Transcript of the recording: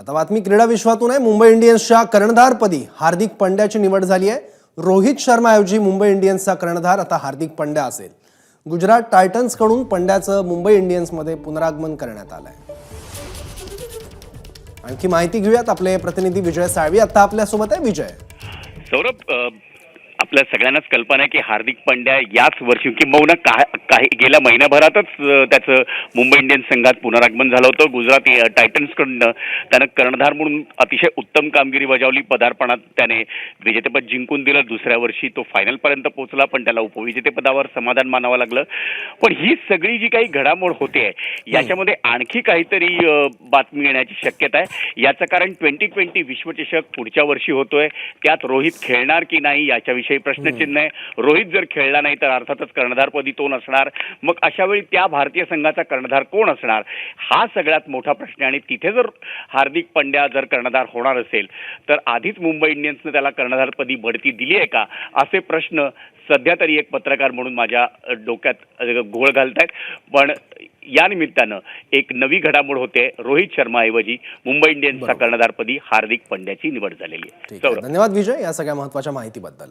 आता बातमी क्रीडा विश्वातून आहे. मुंबई इंडियन्सच्या कर्णधारपदी हार्दिक पंड्याची निवड झाली आहे. रोहित शर्माऐवजी मुंबई इंडियन्सचा कर्णधार आता हार्दिक पंड्या असेल. गुजरात टायटन्सकडून पंड्याचं मुंबई इंडियन्समध्ये पुनरागमन करण्यात आलंय. आणखी माहिती घेऊयात आपले प्रतिनिधी विजय साळवी. आता आपल्यासोबत आहे विजय. सौरभ आपल्या सगळ्यांनाच कल्पना आहे की हार्दिक पांड्या याच वर्षी किंबहुना काही गेल्या महिन्याभरातच त्याचं मुंबई इंडियन्स संघात पुनरागमन झालं होतं. गुजरात टायटन्सकडनं त्यानं कर्णधार म्हणून अतिशय उत्तम कामगिरी बजावली. पदार्पणात त्याने विजेतेपद जिंकून दिलं. दुसऱ्या वर्षी तो फायनलपर्यंत पोहोचला पण त्याला उपविजेतेपदावर समाधान मानावं लागलं. पण ही सगळी जी काही घडामोड होते याच्यामध्ये आणखी काहीतरी बातमी येण्याची शक्यता आहे. याचं कारण ट्वेंटी ट्वेंटी विश्वचषक पुढच्या वर्षी होतोय. त्यात रोहित खेळणार की नाही याच्याविषयी प्रश्नचिन्ह आहे. रोहित जर खेळला नाही तर अर्थातच कर्णधारपदी तो नसणार. मग अशा वेळी त्या भारतीय संघाचा कर्णधार कोण असणार? हा सगळ्यात मोठा प्रश्न आणि तिथे जर हार्दिक पंड्या जर कर्णधार होणार असेल तर आधीच मुंबई इंडियन्सनं त्याला कर्णधारपदी बढती दिली आहे का? असे प्रश्न सध्या तरी एक पत्रकार म्हणून माझ्या डोक्यात घोळ घालतायत. पण या निमित्तानं एक नवी घडामोड होते. रोहित शर्माऐवजी मुंबई इंडियन्सचा कर्णधारपदी हार्दिक पंड्याची निवड झालेली आहे. धन्यवाद विजय या सगळ्या महत्त्वाच्या माहितीबद्दल.